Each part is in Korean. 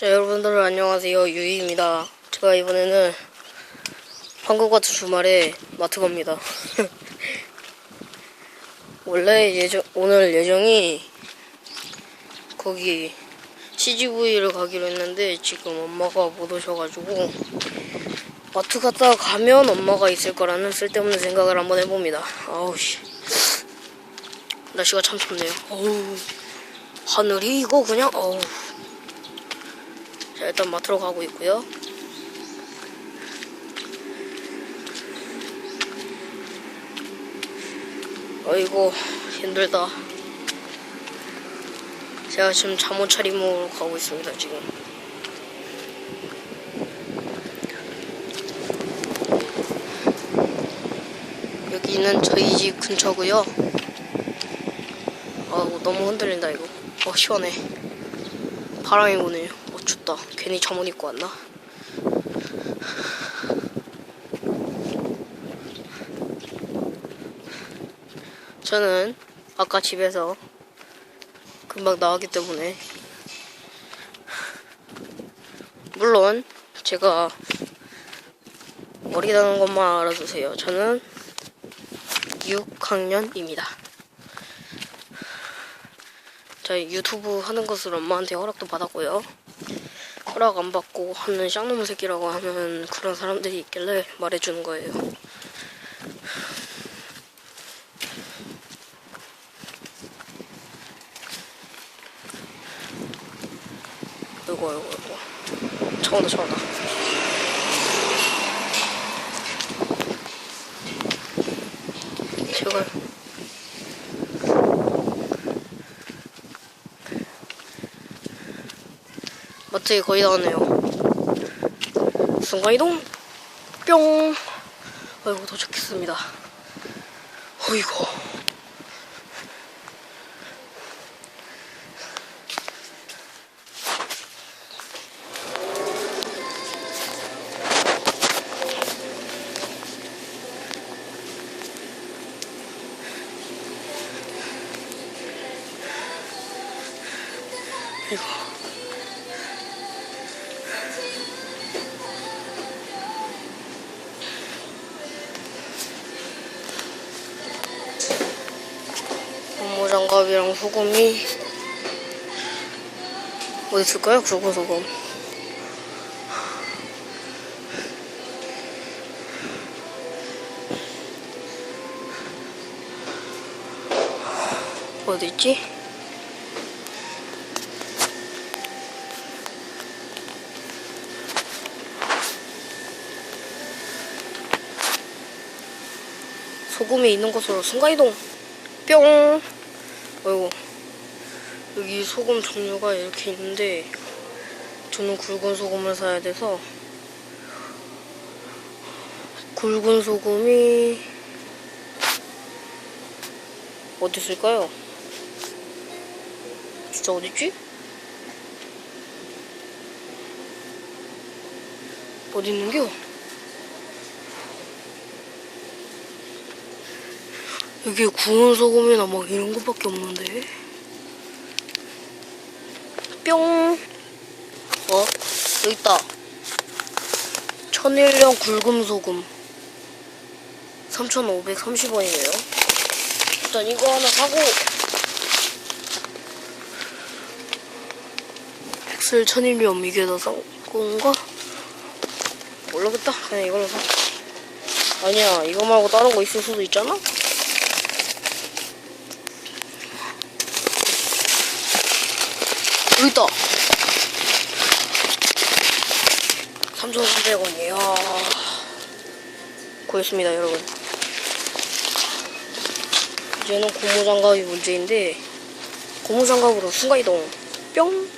자, 여러분들 안녕하세요. 유이입니다. 제가 이번에는 한국 같은 주말에 마트 갑니다. 원래 예정, 오늘 예정이 거기 CGV를 가기로 했는데 지금 엄마가 못 오셔가지고 마트 갔다가 가면 엄마가 있을 거라는 쓸데없는 생각을 한번 해봅니다. 아우 씨. 날씨가 참 좋네요. 어우. 하늘이 이거 그냥 어우. 자, 일단 마트로 가고 있고요. 어이구, 힘들다. 제가 지금 잠옷 차림으로 가고 있습니다, 지금. 여기는 저희 집 근처고요. 아우, 너무 흔들린다, 이거. 어, 시원해. 바람이 부네요. 어, 춥다. 괜히 잠옷 입고 왔나? 저는 아까 집에서 금방 나왔기 때문에 물론 제가 어리다는 것만 알아두세요. 저는 6학년입니다. 저 유튜브 하는 것을 엄마한테 허락도 받았고요. 허락 안 받고 하는 쌍놈 새끼라고 하는 그런 사람들이 있길래 말해주는 거예요. 이거 이거 이거 처음다 처음다. 제발. 마트에 거의 다 왔네요. 순간이동 뿅. 아이고 도착했습니다. 어이구. 장갑이랑 소금이 어디 있을까요? 굵은 소금. 어디 있지? 소금이 있는 곳으로 순간이동. 뿅. 어이구. 여기 소금 종류가 이렇게 있는데 저는 굵은 소금을 사야 돼서 굵은 소금이 어디 있을까요? 진짜 어딨지? 어디 있는겨? 여기 구운 소금이나 막 이런 것밖에 없는데. 뿅. 어? 여기 있다. 천일령 굵은 소금. 3,530원이네요. 일단 이거 하나 사고. 엑셀 천일염 이게 더싼 건가? 모르겠다. 그냥 이걸로 사. 아니야, 이거 말고 다른 거 있을 수도 있잖아? 여기 있다. 3,300원이에요. 구했습니다, 여러분. 이제는 고무장갑이 문제인데, 고무장갑으로 순간이동. 뿅!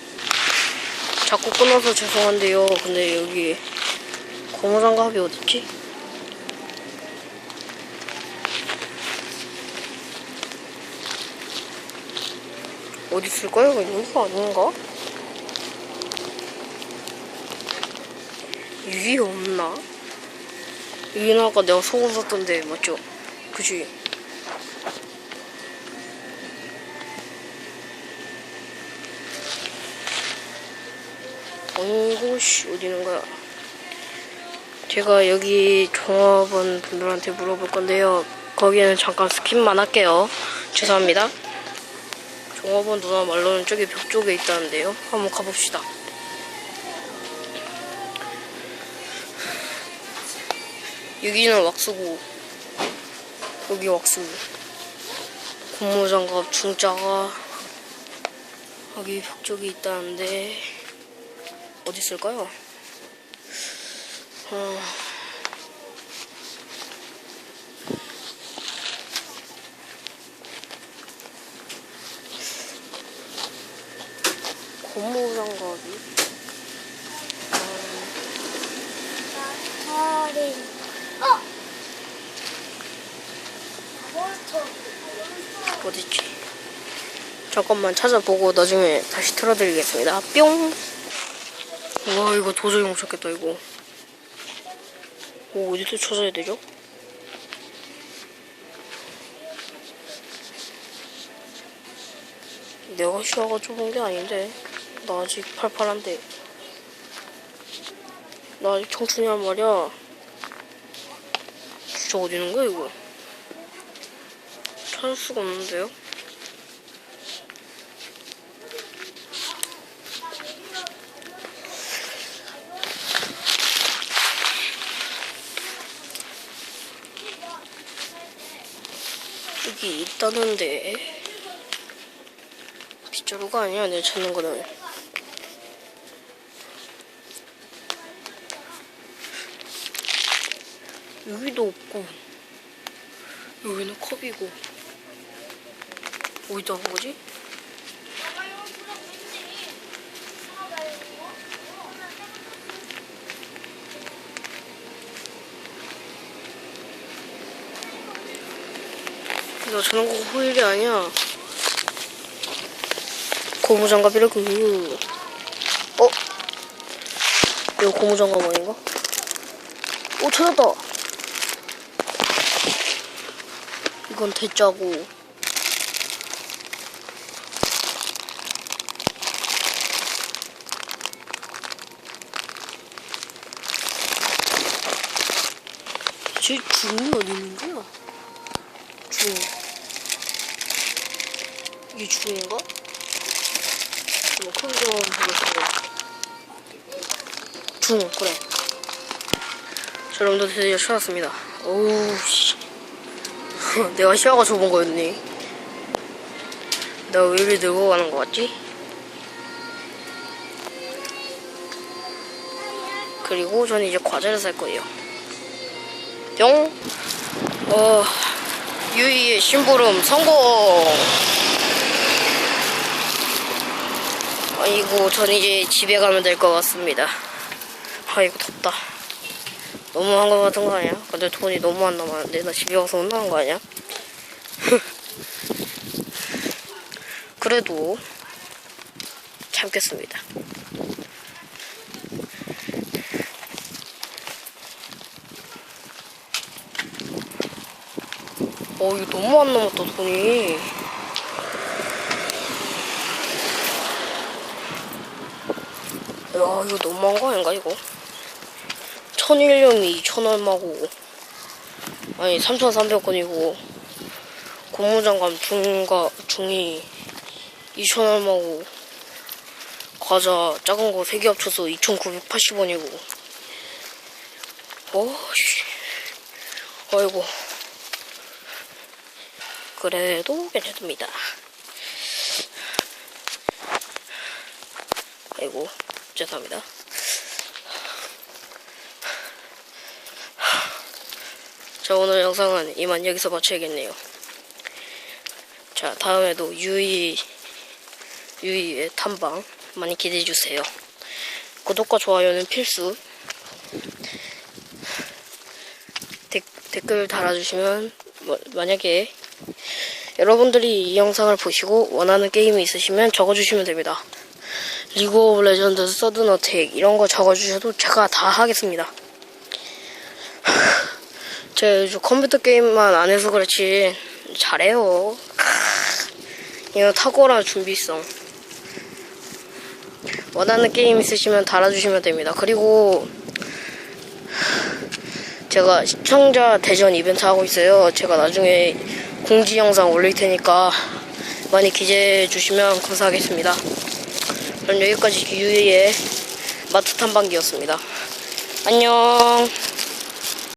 자꾸 끊어서 죄송한데요. 근데 여기 고무장갑이 어딨지? 어디 있을까요? 여기가 아닌가? 위에 없나? 여기는 아까 내가 소금 샀던데 맞죠? 그지? 어이구 씨 어디 있는 거야? 제가 여기 종업원 분들한테 물어볼 건데요. 거기에는 잠깐 스킵만 할게요. 죄송합니다. 종업원 누나 말로는 저기 벽 쪽에 있다는데요. 한번 가봅시다. 여기는 왁스고 여기 왁스고 고무장갑 중자가 여기 벽 쪽에 있다는데 어디 있을까요? 어... 고무장갑이 어린. 어. 몬스터. 어딨지? 잠깐만 찾아보고 나중에 다시 틀어드리겠습니다. 뿅! 와 이거 도저히 못 찾겠다 이거. 오 어디서 찾아야 되죠? 내가 시야가 좁은 게 아닌데 나 아직 팔팔한데. 나 아직 청춘이란 말이야. 진짜 어디 있는 거야 이거? 찾을 수가 없는데요? 여기 있다는데. 빗자루가 아니야 내가 찾는 거는 여기도 없고 여기는 컵이고 어디다 한 거지? 나 저런 거 호일이 아니야. 고무장갑이라고. 어? 이거 고무장갑 아닌가? 오, 찾았다. 이건 대짜고. 제 중이 어디 있는 거야? 중. 이게 중인가? 뭐 크기 좀 보겠어요. 중, 그래. 자, 여러분들 드디어 찾았습니다. 오우, 씨. 내가 시야가 좁은 거였니? 내가 왜 이리 들고 가는 거 같지? 그리고 저는 이제 과자를 살 거예요. 뿅! 어, 유이의 심부름 성공! 아이고, 전 이제 집에 가면 될 것 같습니다. 아이고, 덥다. 너무 한 거 같은 거 아니야? 근데 돈이 너무 안 남았는데, 나 집에 가서 혼나는 거 아니야? 그래도, 참겠습니다. 어, 이거 너무 안 남았다, 돈이. 야, 이거 너무한 거 아닌가, 이거? 천일염이 2천 얼마고, 아니, 3,300원이고, 고무장갑 중가, 중이 2천 얼마고, 과자 작은 거 3개 합쳐서 2,980원이고, 어씨. 아이고. 그래도 괜찮습니다. 아이고, 죄송합니다. 자, 오늘 영상은 이만 여기서 마쳐야겠네요. 자, 다음에도 유이, 유이의 탐방 많이 기대해 주세요. 구독과 좋아요는 필수. 댓, 댓글 달아주시면, 뭐, 만약에 여러분들이 이 영상을 보시고 원하는 게임이 있으시면 적어주시면 됩니다. 리그 오브 레전드, 서든 어택 이런 거 적어주셔도 제가 다 하겠습니다. 제가 요즘 컴퓨터 게임만 안 해서 그렇지 잘해요. 이거 탁월한 준비성. 원하는 게임 있으시면 달아주시면 됩니다. 그리고 제가 시청자 대전 이벤트 하고 있어요. 제가 나중에 공지 영상 올릴 테니까 많이 기대해 주시면 감사하겠습니다. 그럼 여기까지 유이의 마트 탐방기였습니다. 안녕.